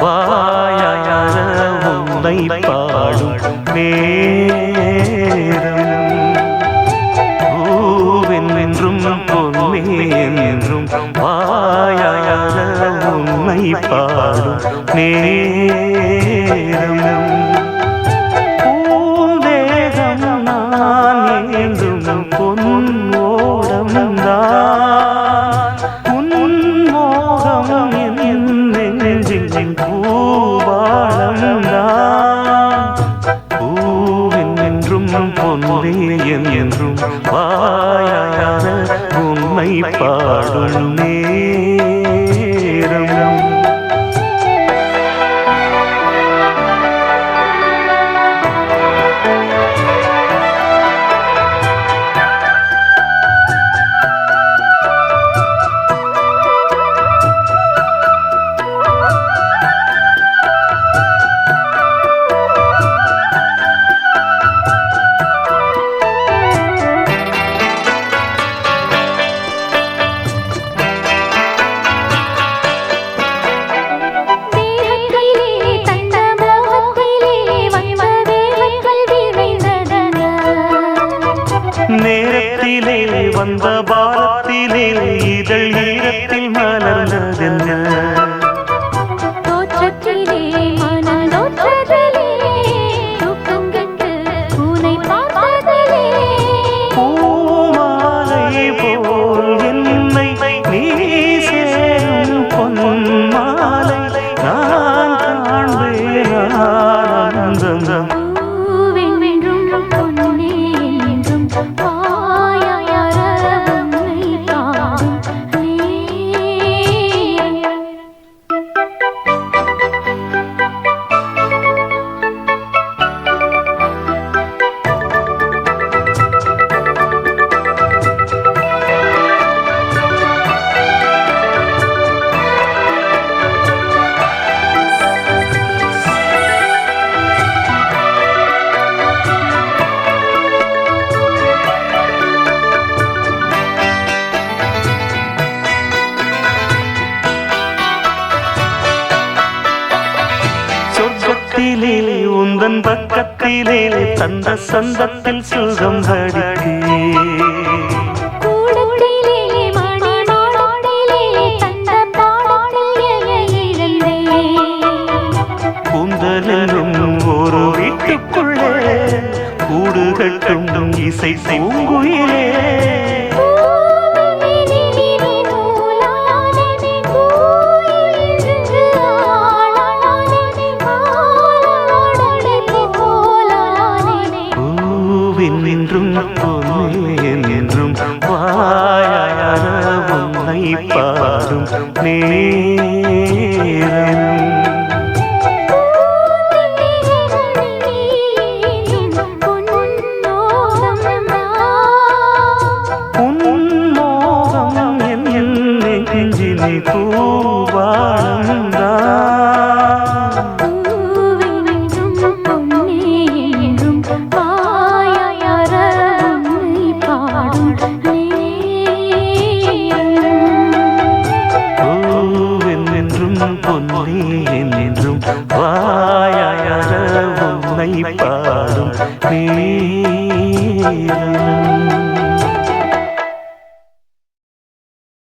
வாயார உன்னை பாடும் நேரம். பூவென்றும் பொன்னே என்றும் வாயார உன்னை பாடும் நேரம். உன்னை நேரத்திலே வந்த பாரத்திலே இதழ் ஈரத்தில் மலர்ந்ததென்ன? உந்தன் பக்கத்திலே தந்த சந்தத்தில் சுகம் அடிக்கே கூடத்திலே மணி பூவின் என்றும் என்றும் வாயார உன்னை பாடும் பாடும் நீ